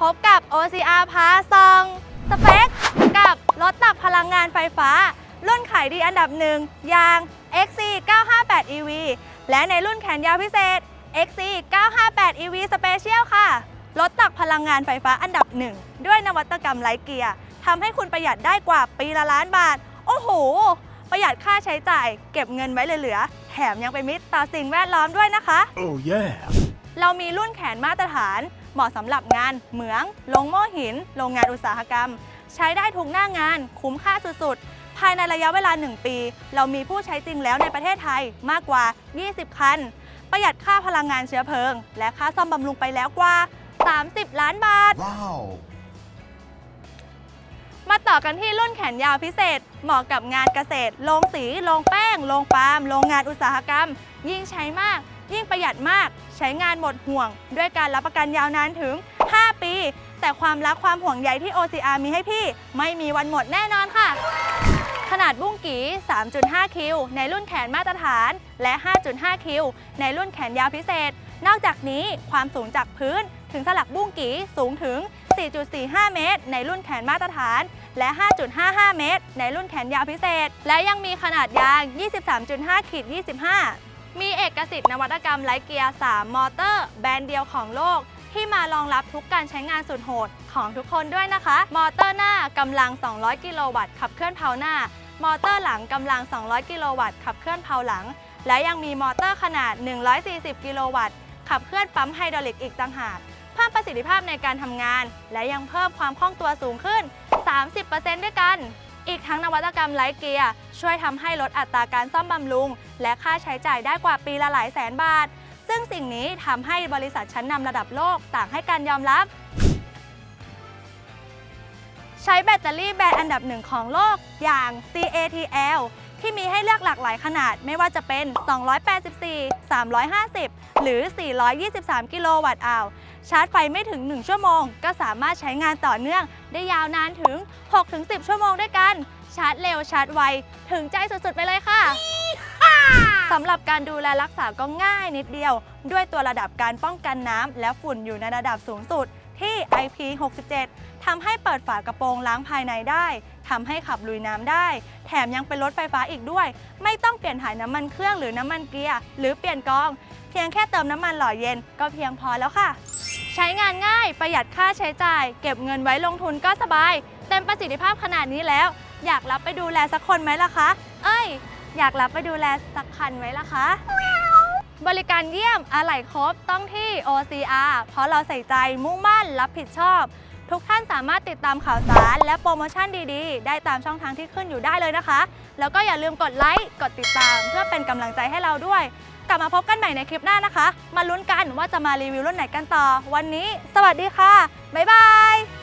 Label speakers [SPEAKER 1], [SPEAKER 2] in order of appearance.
[SPEAKER 1] พบกับ OCR พาซองสเปคกับรถตักพลังงานไฟฟ้า รุ่นขายดีอันดับหนึ่งอย่าง XC 958 EV และในรุ่นแขนยาวพิเศษ XC 958 EV Special ค่ะ รถตักพลังงานไฟฟ้าอันดับหนึ่งด้วยนวัตกรรมไร้เกียร์ทำให้คุณประหยัดได้กว่าปีละล้านบาท โอ้โห ประหยัดค่าใช้จ่าย เก็บเงินไว้เหลือๆแถมยังเป็นมิตรต่อสิ่งแวดล้อมด้วยนะคะ
[SPEAKER 2] Oh yeah.
[SPEAKER 1] เรามีรุ่นแขนมาตรฐาน เหมาะสำหรับงานเหมือง ลงโม่หิน โรงงานอุตสาหกรรม ใช้ได้ทุกหน้างาน คุ้มค่าสุดๆ ภายในระยะเวลา 1 ปี เรามีผู้ใช้จริงแล้วในประเทศไทยมากกว่า 20 คัน ประหยัดค่าพลังงานเชื้อเพลิง และค่าซ่อมบำรุงไปแล้วกว่า 30 ล้านบาท
[SPEAKER 2] Wow.
[SPEAKER 1] มาต่อกันที่รุ่นแขนยาวพิเศษ เหมาะกับงานเกษตร โรงสี โรงแป้ง โรงปาล์ม โรงงานอุตสาหกรรม ยิ่งใช้มาก ยิ่งประหยัดมาก ใช้งานหมดห่วง ด้วยการรับประกันยาวนานถึง 5 ปี แต่ความรักความห่วงใยที่ OCR มีให้พี่ ไม่มีวันหมดแน่นอนค่ะ ขนาดบุ้งกี 3.5 คิว ในรุ่นแขนมาตรฐาน และ 5.5 คิว ในรุ่นแขนยาวพิเศษ นอกจากนี้ความสูงจากพื้น ถึงสลักบุ้งกีสูงถึง 4.45 เมตร ในรุ่นแขนมาตรฐาน และ 5.55 เมตร ในรุ่นแขนยาวพิเศษ และยังมีขนาดยาง 23.5ขีด25 มีเอกสิทธิ์นวัตกรรมไร้เกียร์ 3 มอเตอร์ แบรนด์เดียวของโลก ที่มารองรับทุกการใช้งานสุดโหดของทุกคนด้วยนะคะ มอเตอร์หน้ากำลัง 200 กิโลวัตต์ขับเคลื่อนเพาหน้า มอเตอร์หลังกำลัง 200 กิโลวัตต์ขับเคลื่อนเพาหลัง และยังมีมอเตอร์ขนาด 140 กิโลวัตต์ขับเคลื่อนปั๊มไฮดรอลิกอีกต่างหากเพิ่มประสิทธิภาพในการทำงาน และยังเพิ่มความคล่องตัวสูงขึ้น 30%ด้วยกัน อีกทั้งนวัตกรรมไร้เกียร์ช่วยทำให้ลดอัตราการซ่อมบำรุง และค่าใช้จ่ายได้กว่าปีละหลายแสนบาท ซึ่งสิ่งนี้ทำให้บริษัทชั้นนำระดับโลกต่างให้การยอมรับ ใช้แบตเตอรี่แบรนด์อันดับหนึ่งของโลกอย่าง CATL ที่มีให้เลือกหลากหลายขนาดไม่ว่าจะเป็น 284 350 หรือ 423 กิโลวัตต์อาวชาร์จไฟไม่ถึง 1 ชั่วโมง ก็สามารถใช้งานต่อเนื่อง ได้ยาวนานถึง 6-10 ชั่วโมงด้วยกัน ชาร์จเร็วชาร์จไว ถึงใจสุดๆ ไปเลยค่ะสำหรับการดูแลรักษาก็ง่ายนิดเดียว ด้วยตัวระดับการป้องกันน้ำและฝุ่นอยู่ในระดับสูงสุดที่ IP67 ทำให้เปิดฝากระโปรงล้างภายในได้ ทำให้ขับลุยน้ำได้ แถมยังเป็นรถไฟฟ้าอีกด้วย ไม่ต้องเปลี่ยนถ่ายน้ำมันเครื่องหรือน้ำมันเกียร์ หรือเปลี่ยนกอง เพียงแค่เติมน้ำมันหล่อเย็นก็เพียงพอแล้วค่ะ ใช้งานง่ายประหยัดค่าใช้จ่าย เก็บเงินไว้ลงทุนก็สบาย เต็มประสิทธิภาพขนาดนี้แล้ว อยากรับไปดูแลสักคนไหมล่ะคะ เอ้ย อยากรับไปดูแลสักคันไหมล่ะคะ บริการเยี่ยมอะไหล่ครบต้องที่ OCR เพราะเราใส่ใจมุ่งมั่นรับผิดชอบ ทุกท่านสามารถติดตามข่าวสาร และโปรโมชั่นดีๆ ได้ตามช่องทางที่ขึ้นอยู่ได้เลยนะคะ แล้วก็อย่าลืมกดไลค์ กดติดตาม เพื่อเป็นกำลังใจให้เราด้วย กลับมาพบกันใหม่ในคลิปหน้านะคะ มาลุ้นกันว่าจะมารีวิวรุ่นไหนกันต่อ วันนี้ สวัสดีค่ะ บ๊ายบาย